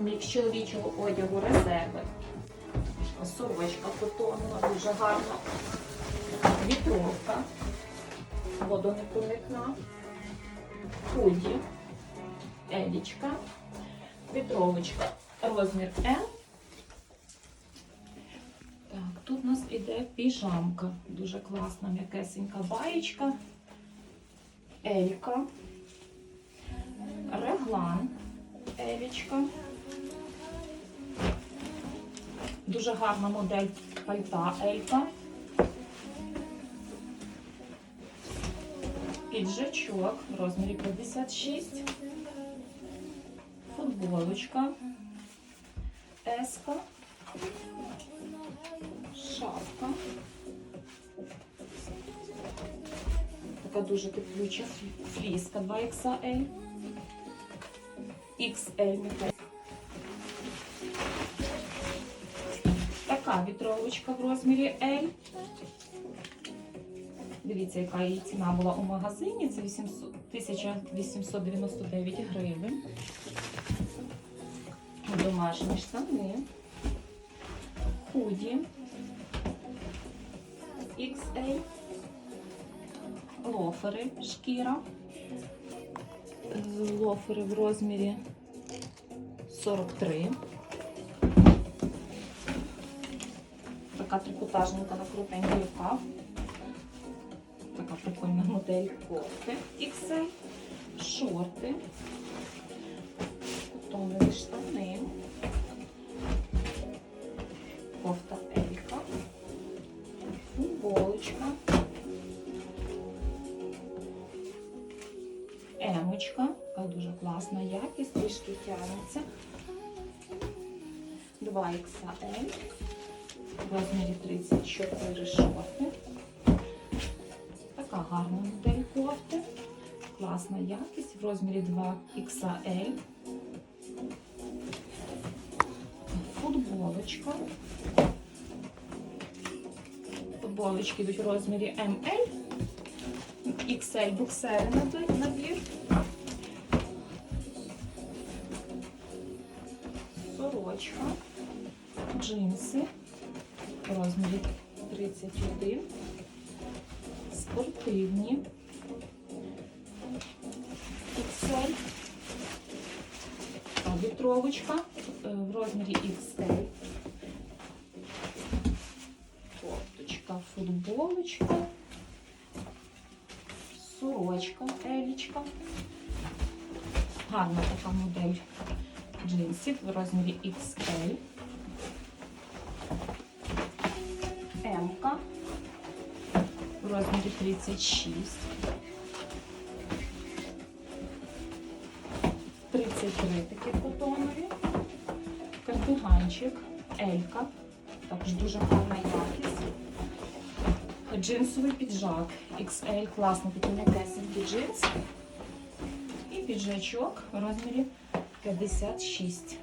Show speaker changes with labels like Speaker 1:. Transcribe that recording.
Speaker 1: Мікс чоловічого одягу резерви. Сорочка котонова, дуже гарна. Вітровка. Водонепроникна. Худі. Елічка. Вітровочка. Розмір М. Так, тут у нас іде піжамка. Дуже класна, м'якесенька баєчка. Елька. Реглан. Елічка. Дуже гарна модель пальта Елька. Піджачок в розмірі 56. Футболочка. Еска. Шапка. Така дуже теплюча фліска 2XL. XL Така вітровочка в розмірі L. Дивіться, яка її ціна була у магазині. Це 1899 гривень. Домашні штани. Худі. XL. Лофери шкіра. Лофери в розмірі 43. Така трикотажненька на крутенький рукав. Така прикольна модель кофти XL. Шорти. Котонові штани. Кофта Елька. Футболочка. Емочка, така дуже класна якість, трішки тягнеться. 2 XL, в розмірі 34 шорти. Така гарна модель кофти. Класна якість в розмірі 2 XL. Футболочка. Футболочки йдуть в розмірі ML. XL буксери набір. Сорочка, джинси в розмірі 31, спортивні, XL, вітровочка е, в розмірі XL, кофточка, футболочка, сорочка, елічка. Гарна така модель джинсів в розмірі XL. М в розмірі 36. 33 такі котонові. Кардиганчик, Елька. Також дуже гарна якість. Джинсовий піджак XL, класний такий м'якесенький джинс. І піджачок в розмірі 56.